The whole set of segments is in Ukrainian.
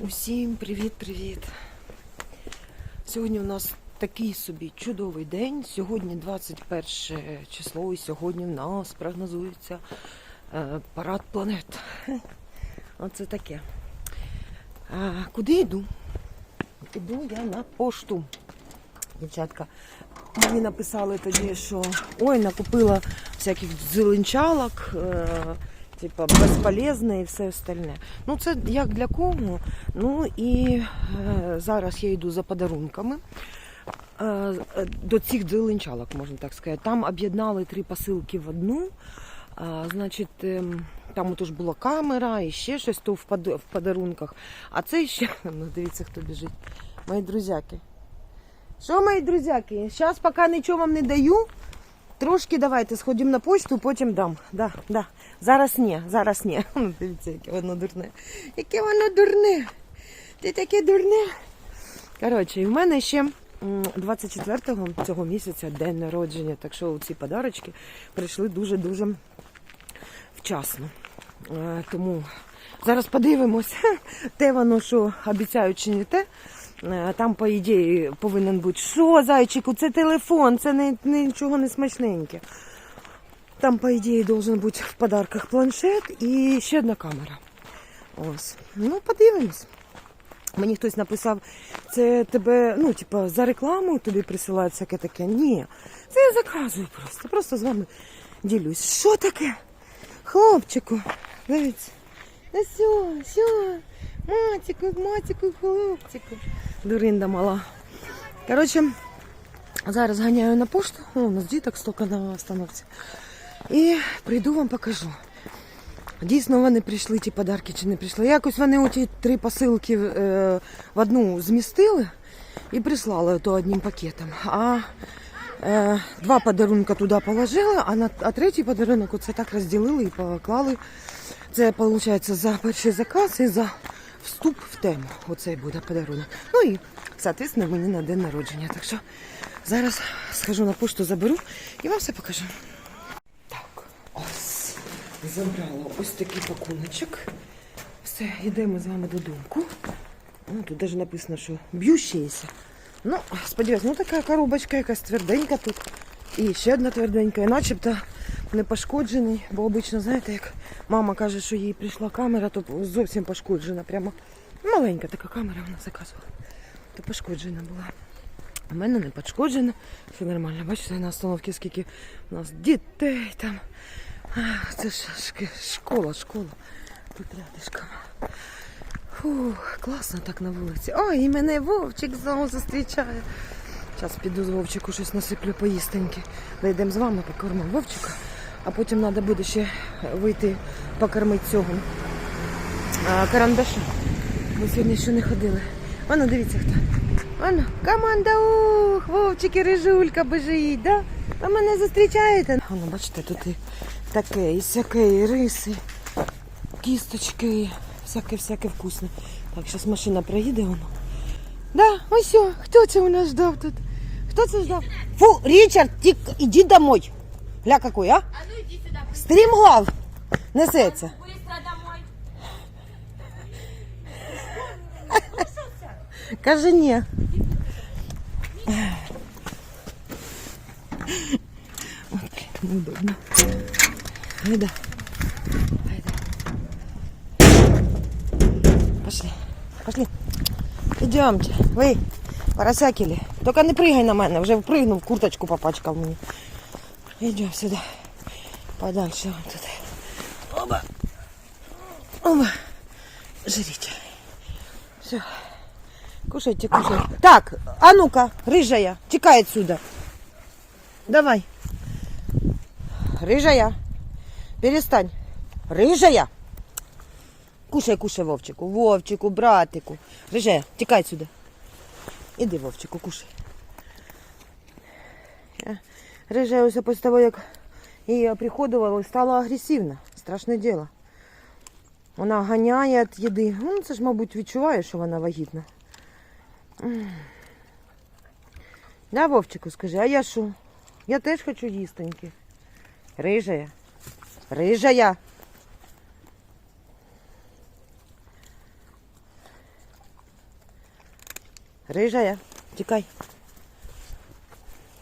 Усім привіт-привіт! Сьогодні у нас такий собі чудовий день. Сьогодні 21 число, і сьогодні в нас прогнозується е, парад планет. Оце таке. А, куди йду? Іду я на пошту. Дівчатка, мені написали тоді, що ой, накупила всяких зеленчалок, е, типа безполезне і все остальне. Ну, це як для кого. Ну і е, зараз я йду за подарунками. Е, е, до цих зеленчалок, можна так сказати. Там об'єднали три посилки в одну. А, значить, ем, там отож була камера і ще щось то в подарунках. А це ще, ну дивіться, хто біжить. Мої друзяки. Що, мої друзяки? Зараз поки нічого вам не даю. Трошки давайте сходимо на почту, потім дам. Да, да. Зараз ні, зараз ні. Ну, Дивіться, яке воно дурне. Яке воно дурне. Ти таке дурне. Коротше, і в мене ще 24-го цього місяця день народження, так що ці подарочки прийшли дуже-дуже вчасно. Е, Тому зараз подивимось, те воно, що обіцяють чи не те. Е, Там, по ідеї, повинен бути, що, зайчику, це телефон, це не, нічого не смачненьке. Там, по ідеї, должен бути в подарках планшет і ще одна камера. Ось. Ну, подивимось. Мені хтось написав, це тебе, ну, типа, за рекламу тобі присилають всяке таке. Ні, це я заказую просто. Просто з вами ділюсь. Що таке? Хлопчику, дивіться. Все, все. Матіку, матіку, хлопчику. Дуринда мала. Коротше, зараз ганяю на пошту. О, у нас діток стільки на остановці. І прийду вам покажу. Дійсно вони прийшли ті подарки чи не прийшли. Якось вони оті три посилки е, в одну змістили і прислали то одним пакетом. А е, два подарунка туди положили, а, на, а третій подарунок оце так розділили і поклали. Це виходить за перший заказ і за вступ в тему. Оцей буде подарунок. Ну і, соответственно, мені на день народження. Так що зараз схожу на пошту, заберу і вам все покажу. Так, ось. Забрала ось такий пакуночок. Все, йдемо з вами додому. Ну, тут навіть написано, що б'ющийся. Ну, сподіваюсь, ну така коробочка якась тверденька тут. І ще одна тверденька, і начебто не пошкоджений, бо обично, знаєте, як мама каже, що їй прийшла камера, то зовсім пошкоджена. Прямо маленька така камера вона заказувала. То пошкоджена була. У мене не пошкоджена, все нормально. Бачите, на остановці скільки у нас дітей там. Ах, Це ж школа, школа. Тут рядишком. Фух, класно так на вулиці. Ой, і мене Вовчик знову зустрічає. Зараз піду з Вовчику щось насиплю поїстеньки. Дійдемо з вами, покормимо Вовчика. А потім треба буде ще вийти покормити цього карандаша. Ми сьогодні ще не ходили. Ану, дивіться хто. Ану, команда ух, Вовчик і Рижулька бежить, да? Ви мене зустрічаєте? Ану, бачите, тут і таке, і всяке, і риси, кісточки, всяке-всяке вкусне. Так, зараз машина приїде воно. Да, ось о, хто це у нас ждав тут? Хто це ждав? Фу, Річард, тік, іди домой. Гля какой, а? А ну иди сюда. Стрімглав несеться. Быстро домой. Каже ні. От, блін, неудобно. Гайда. Гайда. Пошли. Пошли. Идемте. Ви, поросякили. Только не прыгай на мене, вже впригнув, курточку попачкав мені. Идем сюда Подальше вон тут. Оба. Оба. Жрите. Все. Кушайте, кушайте. Так, а ну-ка, рыжая, текай отсюда. Давай. Рыжая, перестань. Рыжая. Кушай, кушай, Вовчику. Вовчику, братику. Рыжая, текай отсюда. Іди, Вовчику, кушай. Е, Рыжая ось після того, як її приходувала, стала агресивна. Страшне діло. Вона ганяє від їди. Ну, це ж, мабуть, відчуває, що вона вагітна. Да, Вовчику, скажи, а я що? Я теж хочу їстоньки. Рижая. Рижая. Рижая, тікай.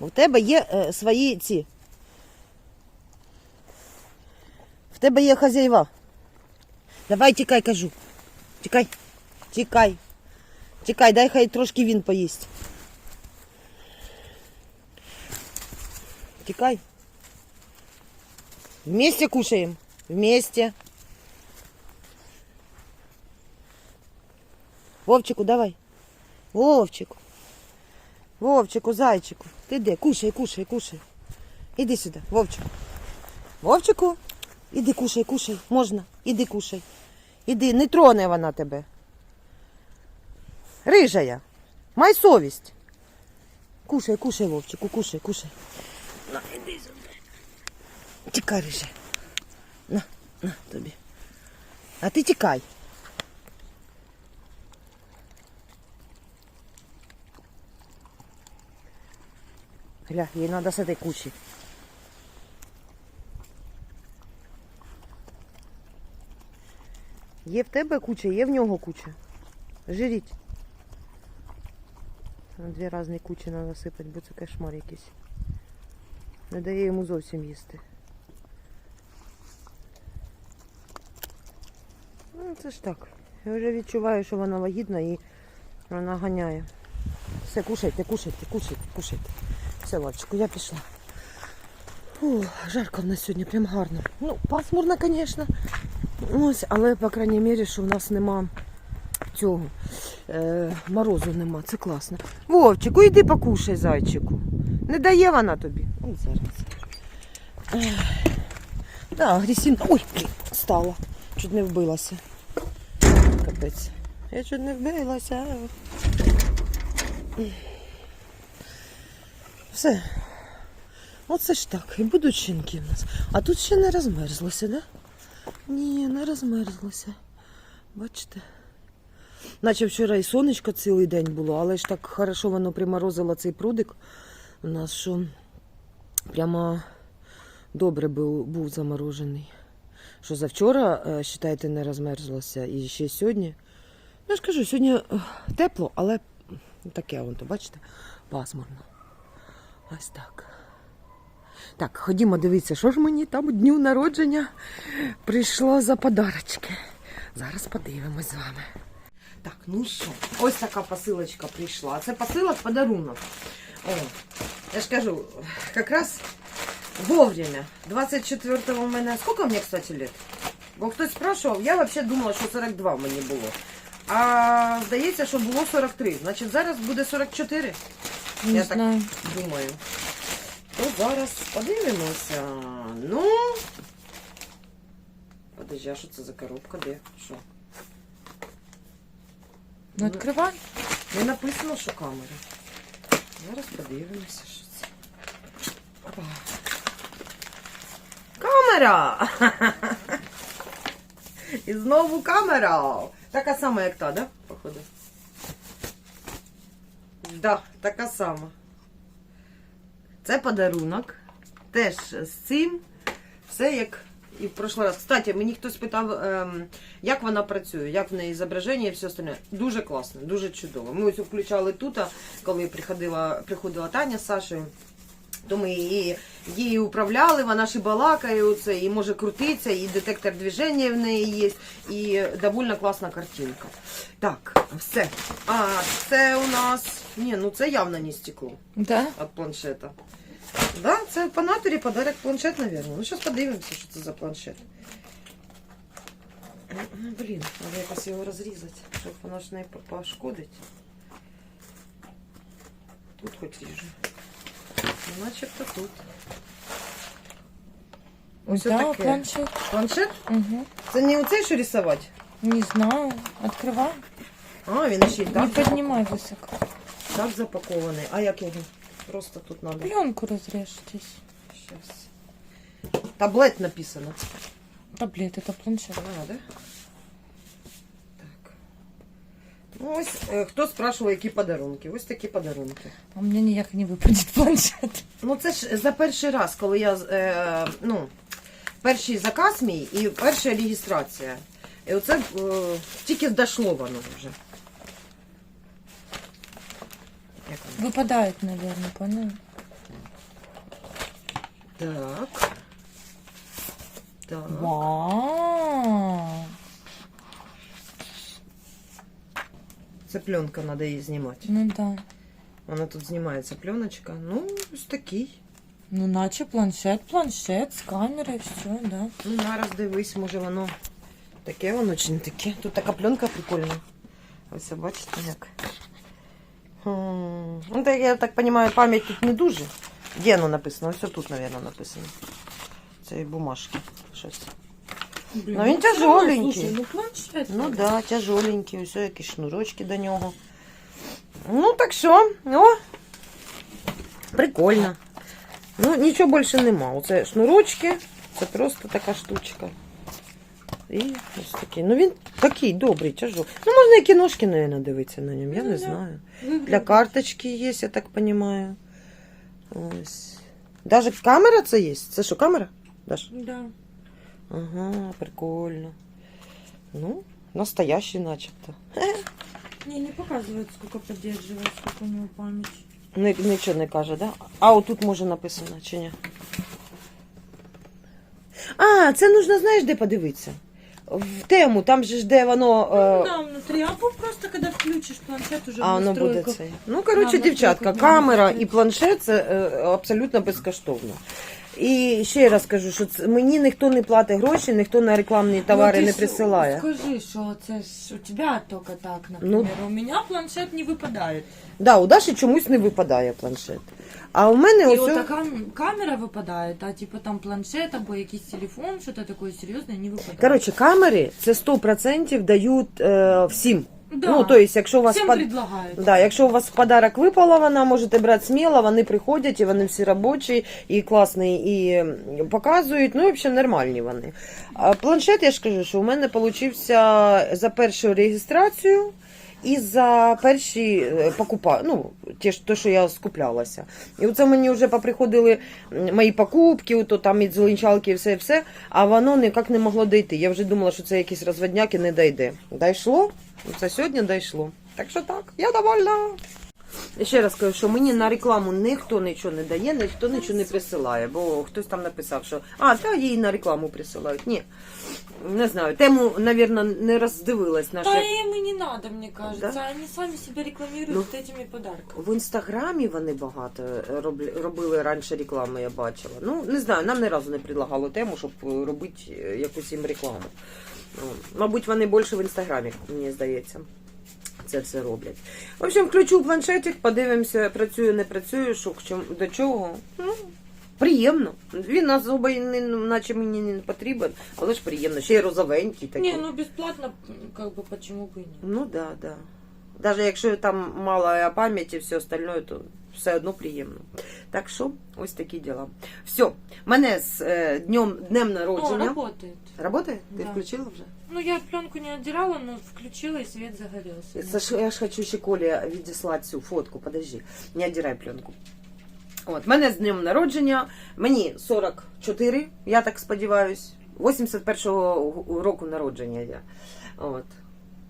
У тебе є е, свої ці. В тебе є хазяїва. Давай тікай, кажу. Тікай. Тікай. Тікай, дай хай трошки він поїсть. Тікай. Вместе кушаем. Вместе. Вовчику, давай. Вовчику. Вовчику, зайчику. Ти де? Кушай, кушай, кушай. Іди сюди, Вовчику. Вовчику, Іди кушай, кушай. Можна. Іди кушай. Іди, не троне вона тебе. Рижая. Май совість. Кушай, кушай, Вовчику, кушай, кушай. На, іди сюди. Тікай, Рижа. На, на тобі. А ти тікай. Гля, їй треба этой кучі. Є в тебе куча, є в нього куча. Жиріть. Дві різні кучі треба сипати, бо це кошмар якийсь. Не дає йому зовсім їсти. Ну, це ж так. Я вже відчуваю, що вона вагітна і вона ганяє. Все, кушайте, кушайте, кушайте, кушайте. Все, Вовчику, я пішла. Фу, жарко в нас сьогодні, прям гарно. Ну, пасмурно, звісно. Ось, але, по крайній мірі, що в нас нема цього. Е, морозу нема, це класно. Вовчику, іди покушай, зайчику. Не дає вона тобі. Ой, зараз. Да, агресивно. Ой, стала. Чуть не вбилася. Капець. Я чуть не вбилася. Все. Оце ж так. І будуть щенки в нас. А тут ще не розмерзлося, да? Ні, не розмерзлося. Бачите? Наче вчора і сонечко цілий день було, але ж так хорошо воно приморозило цей прудик у нас, що прямо добре був, був заморожений. Що завчора, е, считайте, не розмерзлося. І ще сьогодні. Я ж кажу, сьогодні е, тепло, але таке, вон, то, бачите, пасмурно. Ось так. Так, ходімо дивитися, що ж мені там у дню народження прийшло за подарочки. Зараз подивимось з вами. Так, ну що, ось така посилочка прийшла. Це посилок подарунок. О, я ж кажу, якраз вовремя. 24-го в мене. Скільки мені, кстати, лет? Бо хтось спрашував, я взагалі думала, що 42 мені було. А здається, що було 43. Значить, зараз буде 44. Не Я так думаю. То зараз подивимося. Ну. Подожди, а що це за коробка? Де? Що? Ну, відкривай. Не написано, що камера. Зараз подивимося, що це. Опа. Камера! І знову камера. Така сама, як та, да? Походу. Да, така сама. Це подарунок. Теж з цим. Все як і в прошлий раз. Кстати, мені хтось питав, ем, як вона працює, як в неї зображення і все остальне. Дуже класно, дуже чудово. Ми ось включали тут, коли приходила, приходила Таня з Сашею. То ми її, її управляли, вона ж і балакає, оце, і може крутитися, і детектор движення в неї є, і довольно класна картинка. Так, все. А це у нас. Ні, ну це явно не стекло Да? от планшета. Да, це по натурі подарок планшет, наверное. Ну, зараз подивимося, що це за планшет. Ну, Блін, треба якось його розрізати, щоб воно ж не пошкодить. Тут хоч ріжу. Ну, начебто тут. Ось да, таке. планшет. Планшет? Угу. Це не оцей, що рисувати? Не знаю. Открывай. А, він ще й Не так, поднимай высоко. так запакований. А як його? Просто тут треба. Пленку разрежь здесь. Щас. Таблет написано. Таблет, это планшет. А, да? Ось, е, хто спрашував, які подарунки? Ось такі подарунки. А у меня ніяк не выпадет планшет. Ну, це ж за перший раз, коли я, е, ну, перший заказ мій і перша реєстрація. І оце е, тільки дійшло воно вже. Выпадает, наверное, понял? Так. Так. Вау! Це пленка, треба її знімати. Ну да. Вона тут знімається пленочка. Ну, ось такий. Ну, наче планшет, планшет з камерою, все, да. Ну, зараз дивись, може воно таке, воно чи не таке. Тут така пленка прикольна. Ось бачите як. Хм. Ну, так, я так розумію, пам'ять тут не дуже. Де воно написано? Ось тут, мабуть, написано. Це бумажки. Щось. Ну, він тяжоленький. Слушай, ну. Ну так, да, тяжоленький, ось якісь шнурочки до нього. Ну, так що, о, прикольно. Ну, нічого більше нема. Оце шнурочки, це просто така штучка. І ось такий. Ну він такий добрий, тяжелий. Ну, можна і кіношки, мабуть, дивитися на ньому, я Ну, не да. знаю. Для карточки є, я так розумію. Ось. Даже камера це є? Це що, камера? Даш? Да. Ага, прикольно. Ну, настоящий начебто. Не, не показывает, сколько поддерживает, сколько у него память. Ни, нічого не каже, да? А отут може написано, чи ні? А, це нужно, знаєш, де подивитися? В тему, там же ж де воно. Ну, Е... да, внутри. А по- просто когда включишь планшет уже А в воно буде настройках. це. Ну, коротше, Да, дівчатка, камера і планшет це е, абсолютно безкоштовно. І ще раз кажу, що це, мені ніхто не платить гроші, ніхто на рекламні товари Ну, не присилає. Скажи, що це ж у тебя только так, Ну. например. У меня планшет не выпадает. Да, у Даші чомусь не випадає планшет. А у мене І ось. от о- така камера випадає, а типу там планшет або якийсь телефон, що то таке серйозне, не випадає. Коротше, камери це 100% дають е, всім. Да. Ну, то есть, якщо у вас всім под... предлагають. Да, якщо у вас в подарок випала вона, можете брати сміло, вони приходять, і вони всі робочі, і класні, і показують. Ну, і взагалі нормальні вони. А планшет, я ж кажу, що у мене получився за першу реєстрацію і за перші е, покупа... ну, ж- то, що я скуплялася. І оце мені вже поприходили мої покупки, то там і дзеленчалки, і все, все, а воно ніяк не могло дійти. Я вже думала, що це якісь розводняки не дійде. Дійшло? Це сьогодні дійшло. Так що так, я довольна. Ще раз кажу, що мені на рекламу ніхто нічого не дає, ніхто нічого не присилає, бо хтось там написав, що а, та їй на рекламу присилають. Ні. Не знаю. Тему, мабуть, не роздивилась наша. Та їм і не надо, мне кажется. Да? Они сами себя рекламируют Ну. этими подарками. В інстаграмі вони багато роб- робили раніше рекламу, я бачила. Ну, не знаю, нам ні разу не предлагало тему, щоб е, робити е, якусь їм рекламу. Ну, Мабуть, вони більше в інстаграмі, мені здається. Це все роблять. В общем, включу планшетик, подивимося, працює, не працює, що к чому, до чого. Ну, приємно. Він особо не, наче мені не потрібен, але ж приємно. Ще й розовенький такий. Ні, ну безплатно, как бы почему бы и нет. Ну да, да. Даже якщо там мало пам'яті, все остальное, то все одно приємно. Так що, ось такі діла. Все, мене з е, днем, днем О, народження. работает. Работає? Ти Да. включила вже? Ну, я пленку не отдирала, но включила, и свет загорелся. Ж, я ж хочу ще Колі відіслати цю фотку, подожди, не отдирай пленку. От, мене з днем народження, мені 44, я так сподіваюсь. 81-го року народження я. От.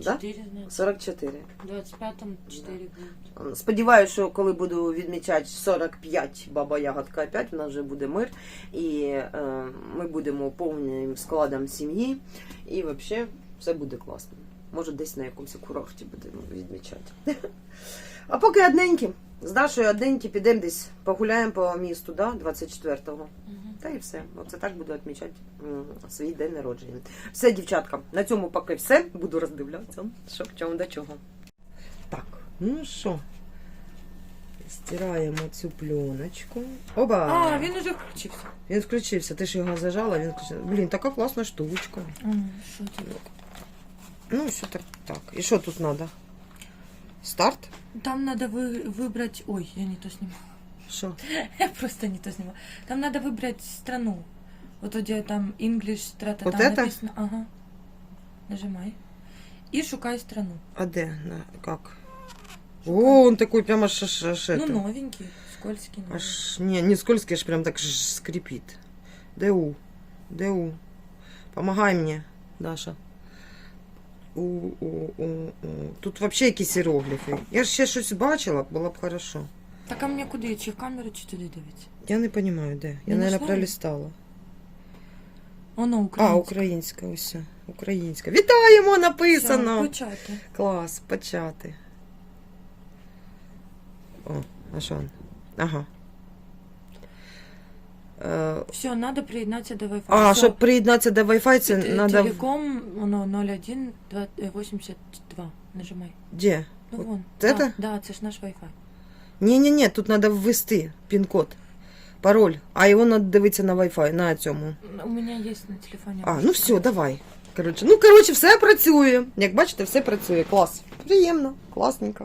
Да? 4, значит. 44. В 25-м 4 будет. Сподіваюся, що коли буду відмічати 45 баба ягодка опять, у нас вже буде мир, і е, ми будемо повним складом сім'ї, і взагалі все буде класно. Може, десь на якомусь курорті будемо відмічати. А поки одненькі, з Дашою одненькі підемо десь погуляємо по місту, да, 24-го. Та і все. Оце так буду відмічати свій день народження. Все, дівчатка, на цьому поки все. Буду роздивлятися, що в чому до чого. Так, ну що, стираємо цю пленочку. Оба! А, він уже включився. Він включився, ти ж його зажала, він включився. Блін, така класна штучка. Що тебе? Ну, що так, так. І що тут треба? Старт? Там надо вы, выбрать... Ой, я не то снимала. Що? Я просто не то снимала. Там надо выбрать страну. Вот где там English, тра Вот там это? написано. Ага. Нажимай. И шукай страну. А де? На, як? О, он такой прямо аж, аж, аж Ну, это. новенький, скользкий. новый. Аж, не, не скользкий, аж прям так ж скрипит. ДУ. ДУ. Помогай мне, Даша. У, у, у, у. тут взагалі якісь іерогліфи. Я ж ще щось бачила, було б хорошо. Так а мені куди? Чи в камеру, чи туди дивиться? Я не розумію, де. Я, Не мабуть, знайшла? пролистала. Воно А, українське. українська ось. Українська. Вітаємо, Все, написано. Почати. Клас, почати. О, а що? Ага. Е, Все, треба приєднатися до Wi-Fi. а, Всё. щоб приєднатися до Wi-Fi, це Т- треба... Телеком, воно 01 е, 82. Нажимай. Де? Ну вон. це да, те? да, це ж наш Wi-Fi. Ні-ні-ні, тут треба ввести пін-код, пароль, а його треба дивитися на Wi-Fi, на цьому. У мене є на телефоні. А, ну все, давай. Коротше, ну, коротше, все працює. Як бачите, все працює. Клас. Приємно, класненько.